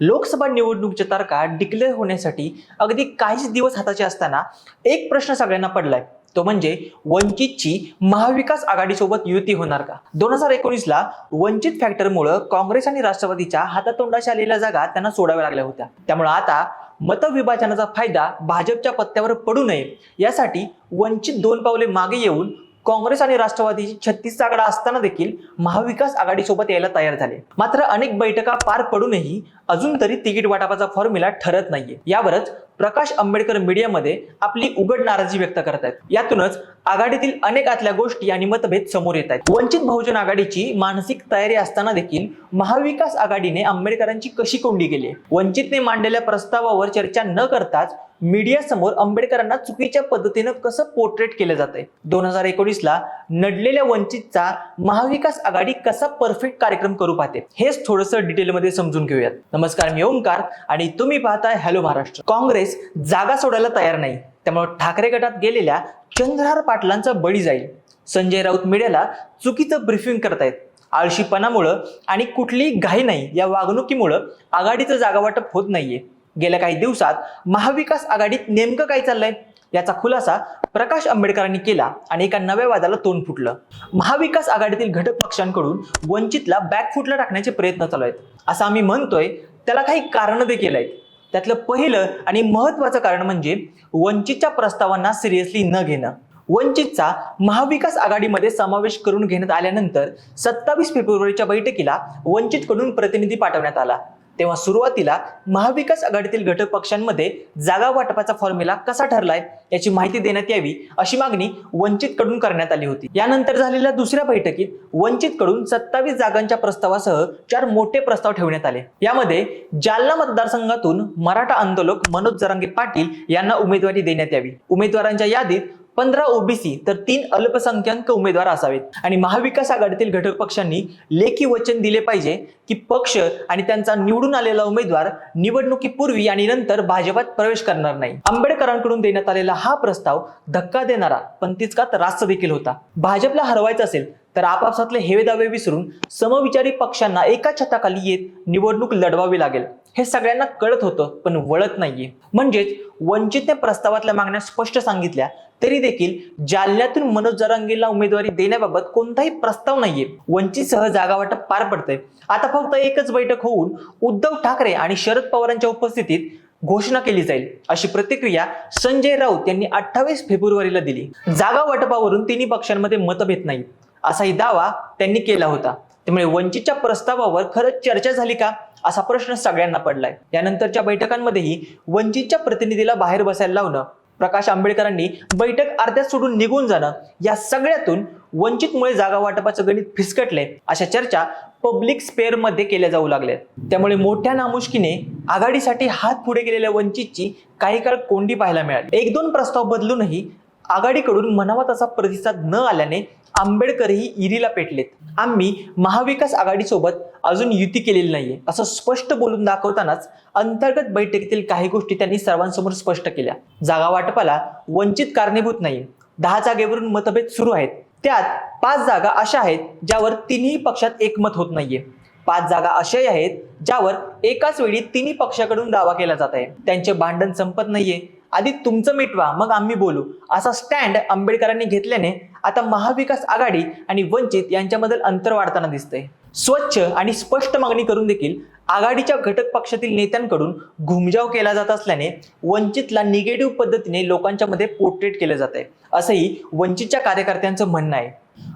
लोकसभा निवडणुकीच्या तारखा डिक्लेअर होण्यासाठी अगदी काहीच दिवस हाताचे असताना एक प्रश्न सगळ्यांना पडलाय. तो म्हणजे वंचितची महाविकास आघाडीसोबत युती होणार का? दोन हजार एकोणीसला वंचित फॅक्टरमुळं काँग्रेस आणि राष्ट्रवादीच्या हातातोंडाशी आलेल्या जागा त्यांना सोडाव्या लागल्या होत्या. त्यामुळे आता मतविभाजनाचा फायदा भाजपच्या पत्त्यावर पडू नये. यासाठी वंचित दोन पावले मागे येऊन काँग्रेस आणि राष्ट्रवादीची छत्तीस आकडा असताना देखील महाविकास आघाडीसोबत यायला तयार झाले. मात्र अनेक बैठका पार पडूनही अजून तरी तिकीट वाटपाचा फॉर्म्युला ठरत नाहीये. यावरच प्रकाश आंबेडकर मीडियामध्ये आपली उघड नाराजी व्यक्त करत आहेत यातूनच आघाडीतील अनेक आतल्या गोष्टी आणि मतभेद समोर येत आहेत वंचित बहुजन आघाडीची मानसिक तयारी असताना देखील महाविकास आघाडीने आंबेडकरांची कशी कोंडी केली वंचितने मांडलेल्या प्रस्तावावर चर्चा न करताच मीडिया समोर आंबेडकरांना चुकीच्या पद्धतीनं कसं पोर्ट्रेट केलं जातंय? दोन हजार एकोणीसला नडलेल्या वंचितचा महाविकास आघाडी कसा परफेक्ट कार्यक्रम करू पाहते? हेच थोडंसं डिटेलमध्ये समजून घेऊयात. नमस्कार मी ओंकार आणि तुम्ही पाहताय हॅलो महाराष्ट्र काँग्रेस जागा सोडायला तयार नाही. त्यामुळे ठाकरे गटात गेलेल्या चंद्रहार पाटलांचा बळी जाईल. संजय राऊत मीडियाला चुकीचं ब्रिफिंग करतायत. आळशीपणामुळं आणि कुठलीही घाई नाही या वागणुकीमुळं आघाडीचं जागा वाटप होत नाहीये. गेल्या काही दिवसात महाविकास आघाडीत नेमकं काय चाललंय याचा खुलासा प्रकाश आंबेडकरांनी केला आणि एका नव्या वादाला तोंड फुटलं. महाविकास आघाडीतील घटक पक्षांकडून वंचितला बॅकफुटला टाकण्याचे प्रयत्न चालू आहेत. असं आम्ही म्हणतोय त्याला काही कारणं देखील आहेत. त्यातलं पहिलं आणि महत्वाचं कारण म्हणजे वंचितच्या प्रस्तावांना सिरियसली न घेणं. वंचितचा महाविकास आघाडीमध्ये समावेश करून घेण्यात आल्यानंतर सत्तावीस फेब्रुवारीच्या बैठकीला वंचितकडून प्रतिनिधी पाठवण्यात आला. तेव्हा सुरुवातीला महाविकास आघाडीतील घटक पक्षांमध्ये जागा वाटपाचा फॉर्म्युला कसा ठरलाय याची माहिती देण्यात यावी अशी मागणी वंचितकडून करण्यात आली होती. यानंतर झालेल्या दुसऱ्या बैठकीत वंचितकडून सत्तावीस जागांच्या प्रस्तावासह चार मोठे प्रस्ताव ठेवण्यात आले. यामध्ये जालना मतदारसंघातून मराठा आंदोलक मनोज जरांगे पाटील यांना उमेदवारी देण्यात यावी. उमेदवारांच्या यादीत पंधरा ओबीसी तर तीन अल्पसंख्याक उमेदवार असावेत. आणि महाविकास आघाडीतील घटक पक्षांनी लेखी वचन दिले पाहिजे की पक्ष आणि त्यांचा निवडून आलेला उमेदवार निवडणुकीपूर्वी आणि नंतर भाजपात प्रवेश करणार नाही. आंबेडकरांकडून देण्यात आलेला हा प्रस्ताव धक्का देणारा पण तिचकात रास्त देखील होता. भाजपला हरवायचं असेल तर आपापसातले हेवे दावे विसरून समविचारी पक्षांना एका छताखाली येत निवडणूक लढवावी लागेल. हे सगळ्यांना कळत होतं पण वळत नाहीये. म्हणजेच वंचितने प्रस्तावातल्या मागण्या स्पष्ट सांगितल्या तरी देखील जालन्यातून मनोज जरांगेला उमेदवारी देण्याबाबत कोणताही प्रस्ताव नाहीये. वंचितसह जागा वाटप पार पडतंय. आता फक्त एकच बैठक होऊन उद्धव ठाकरे आणि शरद पवारांच्या उपस्थितीत घोषणा केली जाईल अशी प्रतिक्रिया संजय राऊत यांनी अठ्ठावीस फेब्रुवारीला दिली. जागा वाटपावरून तिन्ही पक्षांमध्ये मतभेद नाही असाही दावा त्यांनी केला होता. त्यामुळे वंचितच्या प्रस्तावावर खरंच चर्चा झाली का? असा प्रश्न सगळ्यांना पडलाय. यानंतरच्या बैठकांमध्येही वंचितच्या प्रतिनिधीला बाहेर बसायला लावणं प्रकाश आंबेडकरांनी बैठक अर्ध्यात सोडून निघून जाणं या सगळ्यातून वंचितमुळे जागा वाटपाचं गणित फिसकटले अशा चर्चा पब्लिक स्पेअरमध्ये केल्या जाऊ लागल्या त्यामुळे मोठ्या नामुष्कीने आघाडीसाठी हात पुढे गेलेल्या वंचितची काही काळ कोंडी पाहायला मिळाली. एक दोन प्रस्ताव बदलूनही आघाडीकडून म्हणावा तसा प्रतिसाद न आल्याने आंबेडकरही इरीला पेटलेत. आम्ही महाविकास आघाडीसोबत अजून युती केलेली नाहीये असं स्पष्ट बोलून दाखवतानाच अंतर्गत बैठकीतील काही गोष्टी त्यांनी सर्वांसमोर स्पष्ट केल्या. जागा वाटपाला वंचित कारणीभूत नाही दहा जागेवरून मतभेद सुरू आहेत. त्यात पाच जागा अशा आहेत ज्यावर तिन्ही पक्षात एकमत होत नाहीये. पाच जागा अशाही आहेत ज्यावर एकाच वेळी तिन्ही पक्षाकडून दावा केला जात आहे. त्यांचे भांडण संपत नाहीये. आधी तुमचं मिटवा मग आम्ही बोलू. असा स्टँड आंबेडकरांनी घेतल्याने आता महाविकास आघाडी आणि वंचित यांच्यामधील अंतर वाढताना दिसतंय. स्वच्छ आणि स्पष्ट मागणी करून देखील आघाडीच्या घटक पक्षातील नेत्यांकडून घुमजाव केला जात असल्याने वंचितला निगेटिव्ह पद्धतीने लोकांच्या मध्ये पोर्ट्रेट केलं जात आहे असंही वंचितच्या कार्यकर्त्यांचं म्हणणं आहे.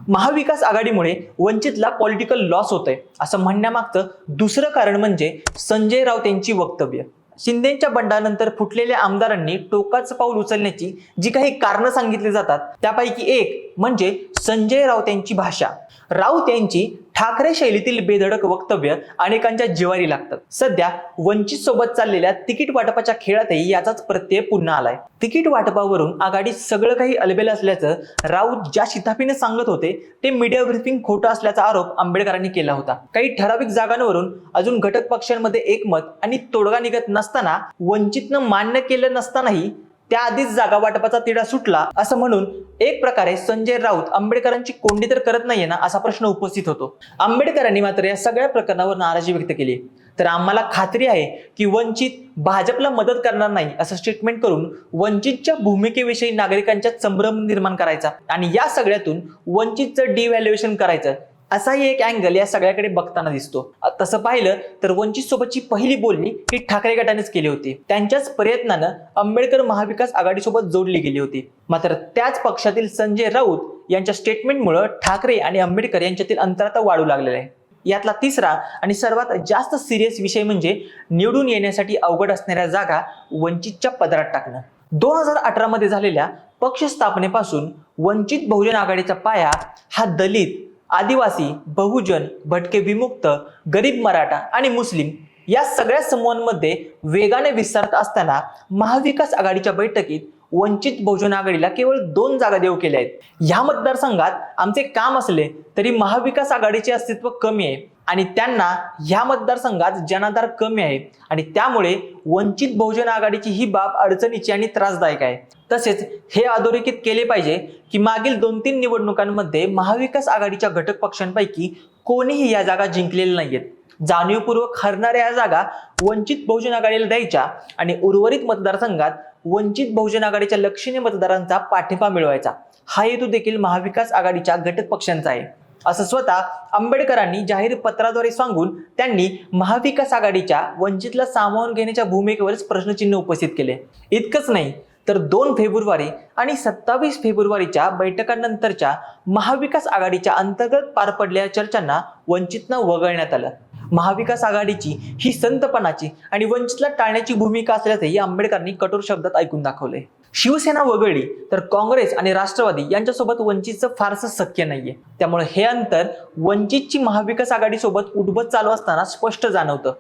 महाविकास आघाडीमुळे वंचितला पॉलिटिकल लॉस होतंय असं म्हणण्यामागचं दुसरं कारण म्हणजे संजय राऊत यांची वक्तव्य. शिंदेच्या बंडानंतर फुटलेल्या आमदारांनी टोकाचं पाऊल उचलण्याची जी काही कारणं सांगितली जातात त्यापैकी एक म्हणजे संजय राऊत यांची भाषा. राऊत यांची ठाकरे शैलीतील बेधडक वक्तव्य अनेकांच्या जिवारी लागतात. सध्या वंचित सोबत चाललेल्या तिकीट वाटपाच्या खेळातही याचाच प्रत्यय पुन्हा आलाय. तिकीट वाटपावरून आघाडी सगळं काही अलबेल असल्याचं राऊत ज्या शिताफीने सांगत होते ते मीडिया ब्रिफिंग खोटं असल्याचा आरोप आंबेडकरांनी केला होता. काही ठराविक जागांवरून अजून घटक पक्षांमध्ये एकमत आणि तोडगा निघत नसताना वंचितनं मान्य केलं नसतानाही त्याआधीच जागा वाटपाचा तिढा सुटला असं म्हणून एक प्रकारे संजय राऊत आंबेडकरांची कोंडी तर करत नाहीये ना असा प्रश्न उपस्थित होतो. आंबेडकरांनी मात्र या सगळ्या प्रकरणावर नाराजी व्यक्त केली. तर आम्हाला खात्री आहे की वंचित भाजपला मदत करणार नाही असं स्टेटमेंट करून वंचितच्या भूमिकेविषयी नागरिकांच्या संभ्रम निर्माण करायचा आणि या सगळ्यातून वंचितचं डिव्हॅल्युएशन करायचं. असाही एक अँगल या सगळ्याकडे बघताना दिसतो. तसं पाहिलं तर वंचित सोबतची पहिली बोलणी ही ठाकरे गटानेच केली होती. त्यांच्याच प्रयत्नानं आंबेडकर महाविकास आघाडीसोबत जोडली गेली होती. मात्र त्याच पक्षातील संजय राऊत यांच्या स्टेटमेंटमुळे ठाकरे आणि आंबेडकर यांच्यातील अंतर आता वाढू लागलेलं आहे. यातला तिसरा आणि सर्वात जास्त सिरियस विषय म्हणजे निवडून येण्यासाठी अवघड असणाऱ्या जागा वंचितच्या पदरात टाकणं. दोन हजार अठरा मध्ये झालेल्या पक्ष स्थापनेपासून वंचित बहुजन आघाडीचा पाया हा दलित आदिवासी बहुजन भटके विमुक्त गरीब मराठा आणि मुस्लिम या सगळ्या समूहांमध्ये वेगाने विस्तारत असताना महाविकास आघाडीच्या बैठकीत वंचित बहुजन आघाडीला केवळ दोन जागा देऊ केल्या आहेत. ह्या मतदारसंघात आमचे काम असले तरी महाविकास आघाडीचे अस्तित्व कमी आहे. आणि त्यांना ह्या मतदारसंघात जनाधार कमी आहे. आणि त्यामुळे वंचित बहुजन आघाडीची ही बाब अडचणीची आणि त्रासदायक आहे. तसेच हे अधोरेखित केले पाहिजे की मागील दोन तीन निवडणुकांमध्ये महाविकास आघाडीच्या घटक पक्षांपैकी कोणीही या जागा जिंकलेल्या नाहीयेत. जाणीवपूर्वक हरणाऱ्या या जागा वंचित बहुजन आघाडीला द्यायच्या आणि उर्वरित मतदारसंघात वंचित बहुजन आघाडीच्या लक्षणीय मतदारांचा पाठिंबा मिळवायचा. हा हेतू देखील महाविकास आघाडीच्या घटक पक्षांचा आहे. असं स्वतः आंबेडकरांनी जाहीर पत्राद्वारे सांगून त्यांनी महाविकास आघाडीच्या वंचितला सामावून घेण्याच्या भूमिकेवरच प्रश्नचिन्ह उपस्थित केले. इतकंच नाही तर दोन फेब्रुवारी आणि सत्तावीस फेब्रुवारीच्या बैठकांनंतरच्या महाविकास आघाडीच्या अंतर्गत पार पडलेल्या चर्चांना वंचितनं वगळण्यात आलं. महाविकास आघाडीची ही संतपणाची आणि वंचितला टाळण्याची भूमिका असल्याचंही आंबेडकरांनी कठोर शब्दात ऐकून दाखवले शिवसेना वगळली तर काँग्रेस आणि राष्ट्रवादी यांच्यासोबत वंचितचं फारसं शक्य नाहीये. त्यामुळे हे अंतर वंचितची महाविकास आघाडीसोबत उठबत चालू असताना स्पष्ट जाणवतं.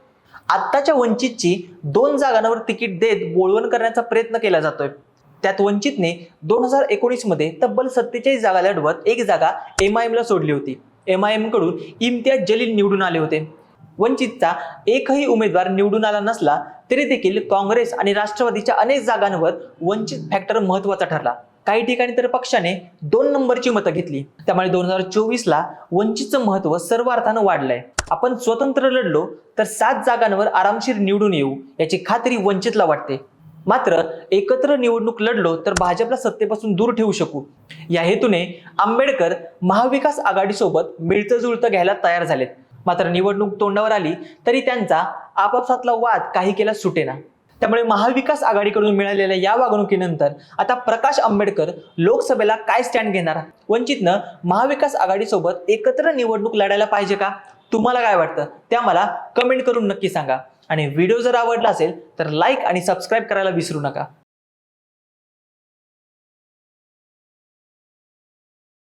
आत्ताच्या वंचितची दोन जागांवर तिकीट देत बोळवण करण्याचा प्रयत्न केला जातोय. त्यात वंचितने दोन हजार एकोणीसमध्ये तब्बल सत्तेचाळीस जागा लढवत एक जागा एम आय एमला सोडली होती. एम आय एमकडून इम्तियाज जलील निवडून आले होते. वंचितचा एकही उमेदवार निवडून आला नसला तरी देखील काँग्रेस आणि राष्ट्रवादीच्या अनेक जागांवर वंचित फॅक्टर महत्त्वाचा ठरला. काही ठिकाणी तर पक्षाने दोन नंबरची मतं घेतली. त्यामुळे दोन हजार चोवीस ला वंचितचं महत्त्व सर्व अर्थानं वाढलंय. आपण स्वतंत्र लढलो तर सात जागांवर आरामशीर निवडून येऊ याची खात्री वंचितला वाटते. मात्र एकत्र निवडणूक लढलो तर भाजपला सत्तेपासून दूर ठेवू शकू. या हेतूने आंबेडकर महाविकास आघाडीसोबत मिळतं जुळतं घ्यायला तयार झालेत. मात्र निवडणूक तोंडावर आली तरी त्यांचा आपापसातला वाद काही केला सुटेना. त्यामुळे महाविकास आघाडीकडून मिळालेल्या या वागणुकीनंतर आता प्रकाश आंबेडकर लोकसभेला काय स्टँड घेणार? वंचितनं महाविकास आघाडीसोबत एकत्र निवडणूक लढायला पाहिजे का? तुम्हाला काय वाटतं? त्या मला कमेंट करून नक्की सांगा. आणि व्हिडिओ जर आवडला असेल तर लाईक आणि सबस्क्राईब करायला विसरू नका.